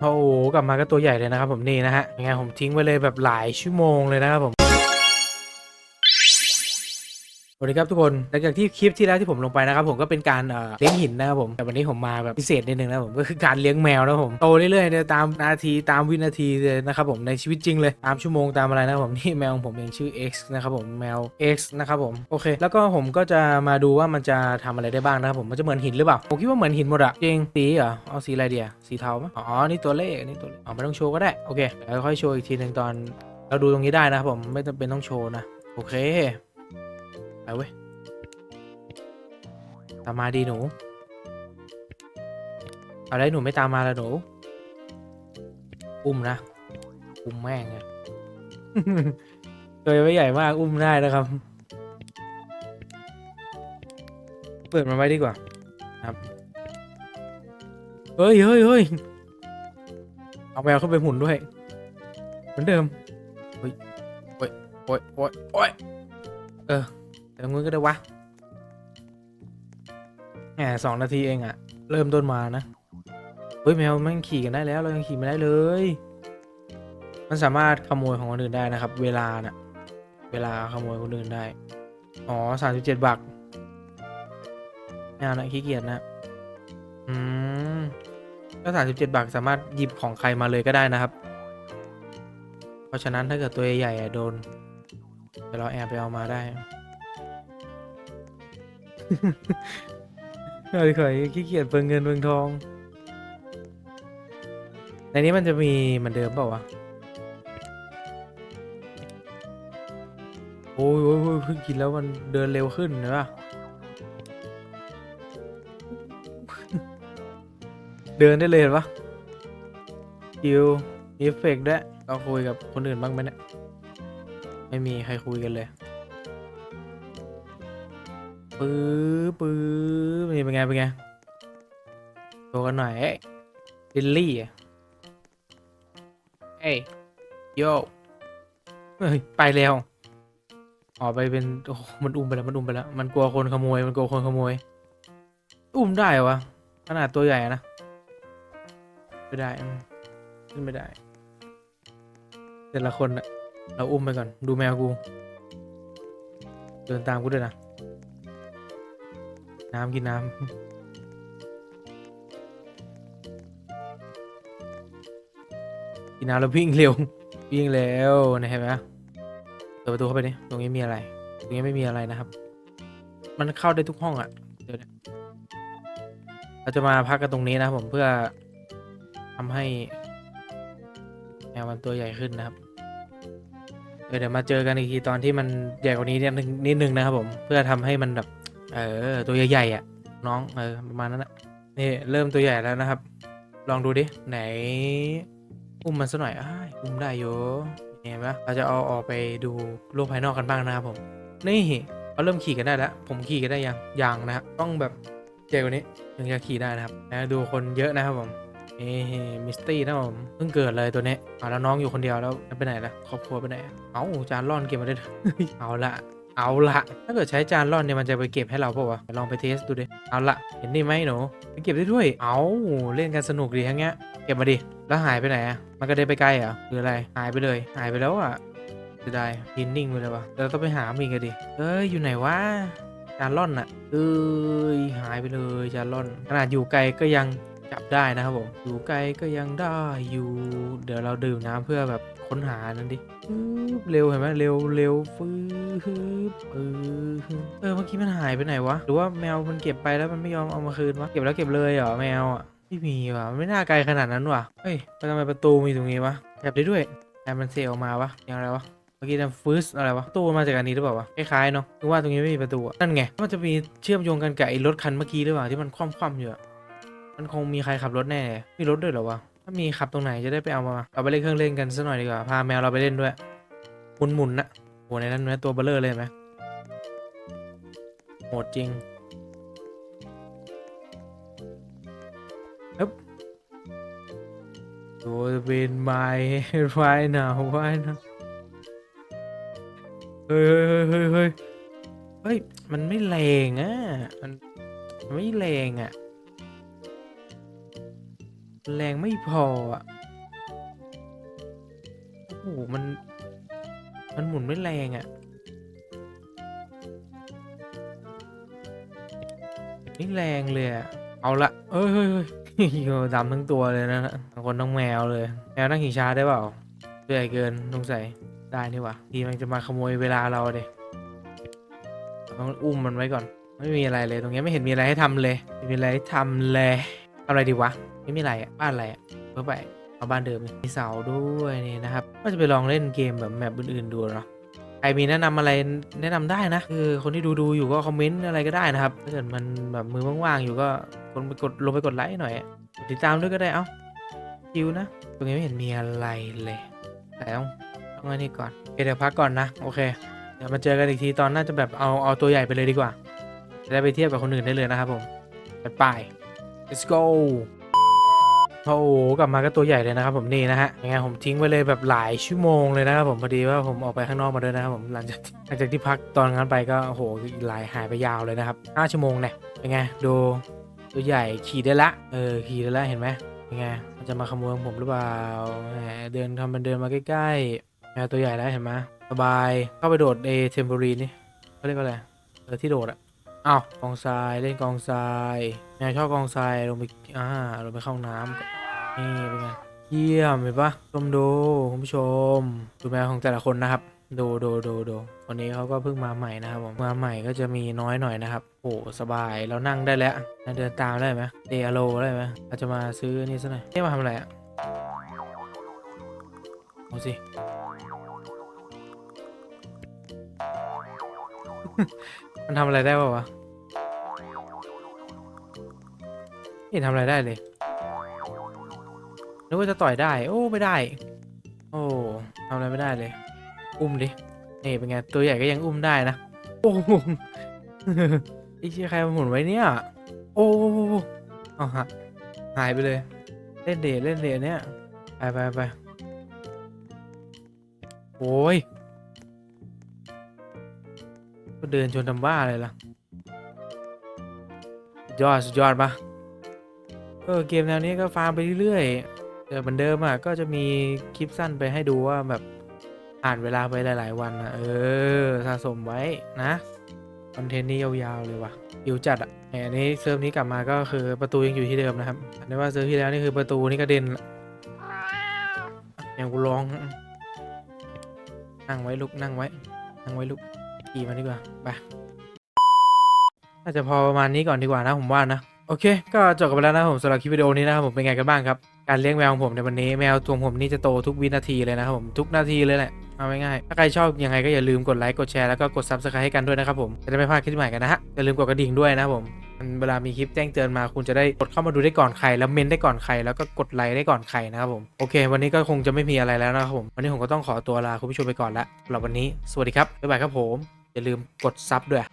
โอ้โหกลับมาก็ตัวใหญ่เลยนะครับผมนี่นะฮะยังไงผมทิ้งไว้เลยแบบหลายชั่วโมงเลยนะครับผม สวัสดีครับทุกคนหลังจากที่คลิปที่แล้วที่ผมลงไปนะครับผมก็เป็นการเอ่อเลี้ยงหินนะครับผมแต่วันนี้ผมมาแบบพิเศษนิดนึงนะครับผมก็คือการเลี้ยงแมวนะครับผมโตเรื่อยๆเนี่ยตามนาทีตามวินาทีเลยนะครับผมในชีวิตจริงเลยตามชั่วโมงตามอะไรนะครับผมนี่แมวของผมเองชื่อ X นะครับผมแมว X นะครับผมโอเค แล้วก็ผมก็จะมาดูว่ามันจะทำอะไรได้บ้างนะครับผมมันจะเหมือนหินหรือเปล่าผมคิดว่าเหมือนหินหมดอะจริงสีเหรอเอาสีอะไรเดียสีเทาไหมอ๋อนี่ตัวเลขนี่ตัวเลขอ๋อไม่ต้องโชว์ก็ได้โอเคแล้วค่อยโชว์อีกทีหนึ่งตอน เราดูตรงนี้ได้นะครับผมไม่จำเป็นต้องโชว์นะโอเค เว้ยตามมาดีหนู อะไรหนูไม่ตามมาละหนู อุ้มนะ อุ้มแม่งอะตัวยังไม่ใหญ่มากอุ้มได้นะครับ เปิดมันไว้ดีกว่า ครับ เฮ้ยเฮ้ยเฮ้ยเอาแมวขึ้นไปหมุนด้วย เหมือนเดิม เฮ้ยโอ้ยโอ้ยโอ้ยโอ้ยเออ แต่ตรงนู้นก็ได้วะแหมสองนาทีเองอะเริ่มต้นมานะเฮ้ยแมวมันขี่กันได้แล้วเรายังขี่ไม่ได้เลย มันสามารถขโมยของคนอื่นได้นะครับ เวลาน่ะ เวลาขโมยคนอื่นได้อ๋อสามสิบเจ็ดบักไม่เอานะขี้เกียจนะอืมก็สามสิบเจ็ดบักสามารถหยิบของใครมาเลยก็ได้นะครับ เพราะฉะนั้นถ้าเกิดตัวใหญ่ๆโดนเดี๋ยวเราแอบไปเอามาได้ เฮ้ยเคยขี้เกียจเปลืองเงินเปลืองทอง ในนี้มันจะมีเหมือนเดิมเปล่าวะ โอ้ยโอ้ยโอ้ยเพิ่งกินแล้วมันเดินเร็วขึ้นเนปะเดินได้เลยเห็นปะคิวมีเอฟเฟกต์ด้วยเราคุยกับคนอื่นบ้างไหมเนี่ย ไม่มีใครคุยกันเลย ปื้อปื้อนี่เป็นไงเป็นไงโชว์กันหน่อยเอ้ยลิลลี่อะเอ้ยโยเฮ้ยไปแล้วออกไปเป็นโอ้โหมันอุ้มไปแล้วมันอุ้มไปแล้วมันกลัวคนขโมยมันกลัวคนขโมย อุ้มได้เหรอวะขนาดตัวใหญ่อะนะไม่ได้อืมขึ้นไม่ได้ แต่ละคนอะเราอุ้มไปก่อน ดูแมวกู เดินตามกูด้วยนะ น้ำกินน้ำกินน้ำแล้ววิ่งเร็ว วิ่งเร็วนะเห็นไหมเปิดประตูเข้าไปดิตรงนี้มีอะไร ตรงนี้ไม่มีอะไรนะครับ มันเข้าได้ทุกห้องอะ่ะเดี๋ยวเราจะมาพักกันตรงนี้นะครับผมเพื่อทำให้แมวมันตัวใหญ่ขึ้นนะครับเดี๋ยวเดี๋ยวมาเจอกันอีกทีตอนที่มันใหญ่กว่านี้นิดนึงนะครับผมเพื่อทำให้มันแบบ เออ ตัวใหญ่ๆอะ น้องเออประมาณนั้นนะนี่เริ่มตัวใหญ่แล้วนะครับ ลองดูดิ ไหน อุ้มมันซะหน่อยอ้ายอุ้มได้อยู่เห็นไหมเราจะเอาออกไปดูโลกภายนอกกันบ้างนะครับผม นี่เขาเริ่มขี่กันได้แล้ว ผมขี่กันได้ยังยังนะครับต้องแบบใหญ่กว่านี้ถึงจะขี่ได้นะครับนะดูคนเยอะนะครับผมนี่มิสตี้นะผมเพิ่งเกิดเลยตัวนี้อ่าแล้วน้องอยู่คนเดียวแล้วไปไหนล่ะครอบครัวไปไหน เอ้าจานร่อนเก็บมาได้ด้วยเอาละ เอาละถ้าเกิดใช้จานร่อนเนี่ยมันจะไปเก็บให้เราเปล่าวะลองไปเทสดูดิเอาละเห็นนี่ไหมหนูไปเก็บได้ด้วย เอาเล่นกันสนุกดีทั้งเงี้ยเก็บมาดิแล้วหายไปไหนอะมันก็ได้ไปไกลเหรอหรืออะไรหายไปเลย หายไปแล้วอะจะได้ยินนิ่งไปเลยวะเดี๋ยวเราต้องไปหามีกันดิเอ้ยอยู่ไหนวะจานร่อนอะเอ้ยหายไปเลยจานร่อน ขนาดอยู่ไกลก็ยังจับได้นะครับผมอยู่ไกลก็ยังได้อยู่ เดี๋ยวเราดื่มน้ำเพื่อแบบ ค้นหานั่นดิฟืบเร็วเห็นไหมเร็วเร็วฟืบฟืบเออเมื่อกี้มันหายไปไหนวะหรือว่าแมวมันเก็บไปแล้วมันไม่ยอมเอามาคืนวะเก็บแล้วเก็บเลยเหรอแมวอะไม่มีว่ะมันไม่น่าไกลขนาดนั้นว่ะเฮ้ยทำไมประตูมีตรงนี้วะแอบได้ด้วยแอบมันเซลออกมาวะยังไงวะเมื่อกี้นั่นฟืสอะไรวะประตูมาจากอันนี้หรือเปล่าวะคล้ายๆเนาะนึกว่าตรงนี้ไม่มีประตูอะนั่นไงมันจะมีเชื่อมโยงกันกับไอ้รถคันเมื่อกี้หรือเปล่าที่มันคว่ำๆอยู่อะมันคงมีใครขับรถแน่มีรถด้วยเหรอวะ ถ้ามีขับตรงไหนจะได้ไปเอามา เราไปเล่นเครื่องเล่นกันสักหน่อยดีกว่า พาแมวเราไปเล่นด้วยหมุนหมุนนะโหในนั้นเนื้อตัวเบลเลอร์เลยไหมโหดจริงฮึบตัวเป็นไม้ไว้หนาวไว้นะเฮ้ยเฮ้ยเฮ้ยเฮ้ยเฮ้ย มันไม่แรงอะ มันไม่แรงอะ แรงไม่พออะ โอ้โห มัน มันหมุนไม่แรงอะ นี่แรงเลยอะ เอาละเอ้ยเฮ้ยเฮ้ยโยดำทั้งตัวเลยนะทั้งคนทั้งแมวเลย แมวนั่งขี่ช้าได้เปล่าเรื่อยเกินสงสัยได้นี่วะทีมันจะมาขโมยเวลาเราเดยต้องอุ้มมันไว้ก่อน ไม่มีอะไรเลย ตรงนี้ไม่เห็นมีอะไรให้ทำเลยไม่มีอะไรให้ทำเลยทำอะไรดีวะ ไม่มีอะไรอะบ้านอะไรอะเพื่อไปเอาบ้านเดิมเลยมีเสาด้วยนี่นะครับ ก็จะไปลองเล่นเกมแบบแมปอื่นๆดูเนาะใครมีแนะนำอะไรแนะนำได้นะคือคนที่ดูดูอยู่ก็คอมเมนต์อะไรก็ได้นะครับถ้าเกิดมันแบบมือว่างๆอยู่ก็กดไปกดลงไปกดไลค์หน่อยติดตามด้วยก็ได้เอ้าคิวนะตรงนี้ไม่เห็นมีอะไรเลยแต่ต้องต้องอันนี้ก่อนโอเคเดี๋ยวพักก่อนนะโอเคเดี๋ยวมาเจอกันอีกทีตอนน่าจะแบบเอาเอาตัวใหญ่ไปเลยดีกว่าจะได้ไปเทียบกับคนอื่นได้เลยนะครับผมไปไป let's go โอ้โหกลับมาก็ตัวใหญ่เลยนะครับผมนี่นะฮะยังไงผมทิ้งไว้เลยแบบหลายชั่วโมงเลยนะครับผมพอดีว่าผมออกไปข้างนอกมาด้วยนะครับผมหลังจากหลังจากที่พักตอนนั้นไปก็โอ้โหหลายหายไปยาวเลยนะครับห้าชั่วโมงเนี่ยเป็นไงดูตัวใหญ่ขี่ได้ละเออขี่ได้ละเห็นไหมเป็นไงมันจะมาขโมยผมหรือเปล่าเดินทำมันเดินมาใกล้ๆแมวตัวใหญ่แล้วเห็นไหมสบายเข้าไปโดดเอเทมโบรีนี่เขาเรียกว่าอะไรเออที่โดดอะอ้าวกองทรายเล่นกองทรายแมวชอบกองทรายลงไปอ่าลงไปเข้าน้ำ นี่เป็นไงเยี่ยมเห็นปะชมดูคุณผู้ชม ดูแมวของแต่ละคนนะครับ ดูดูดูดูคนนี้เขาก็เพิ่งมาใหม่นะครับผมมาใหม่ก็จะมีน้อยหน่อยนะครับโอ้สบายเรานั่งได้แล้วเดินตามได้ไหมเดอโลได้ไหมเราจะมาซื้อนี่ซะหน่อยนี่มาทำอะไรอะเอาสิมันทำอะไรได้ป่าวะไม่ทำอะไรได้เลย นึกว่าจะต่อยได้ โอ้ ไม่ได้ โอ้ทำอะไรไม่ได้เลย อุ้มดินี่เป็นไง ตัวใหญ่ก็ยังอุ้มได้นะ โอ้โหไอ้เชี่ยใครมาหมุนไว้เนี่ย โอ้หเอาฮะหายไปเลย เล่นเดเล่นเดเนี่ย ไปไปไปโอ้ยก็เดินชนทำบ้าเลยล่ะยอดสุดยอดปะเออเกมแนวนี้ก็ฟาร์มไปเรื่อยๆ แต่เหมือนเดิมอะก็จะมีคลิปสั้นไปให้ดูว่าแบบผ่านเวลาไปหลาย ๆ วันอะเออสะสมไว้นะคอนเทนต์นี้ยาวๆเลยว่ะยิวจัดอะแหมอันนี้เซิร์ฟนี้กลับมาก็คือประตูยังอยู่ที่เดิมนะครับอันนี้ว่าเซิร์ฟที่แล้วนี่คือประตูนี่กระเด็นอย่างกูร้องนั่งไว้ลูกนั่งไว้นั่งไว้ลูกขี่มาดีกว่าไปน่าจะพอประมาณนี้ก่อนดีกว่านะผมว่านะ โอเค ก็จบกันไปแล้วนะครับผมสำหรับคลิปวิดีโอนี้นะครับผมเป็นไงกันบ้างครับ การเลี้ยงแมวของผมในวันนี้แมวตัวผมนี่จะโตทุกวินาทีเลยนะครับผมทุกนาทีเลยแหละเอาง่ายๆถ้าใครชอบยังไงก็อย่าลืมกดไลค์กดแชร์แล้วก็กด subscribe ให้กันด้วยนะครับผมจะได้ไม่พลาดคลิปใหม่กันนะฮะอย่าลืมกดกระดิ่งด้วยนะครับผมเวลามีคลิปแจ้งเตือนมาคุณจะได้กดเข้ามาดูได้ก่อนใคร แล้วเมนได้ก่อนใคร แล้วก็กดไลค์ได้ก่อนใครนะครับผมโอเค วันนี้ก็คงจะไม่มีอะไรแล้วนะครับผมวันนี้ผมก็ต้องขอตัวลาคุณผู้ชมไปก่อนละสำหรับวันนี้สวัสดีครับบ๊ายบายครับผมอย่าลืมกดซับด้วย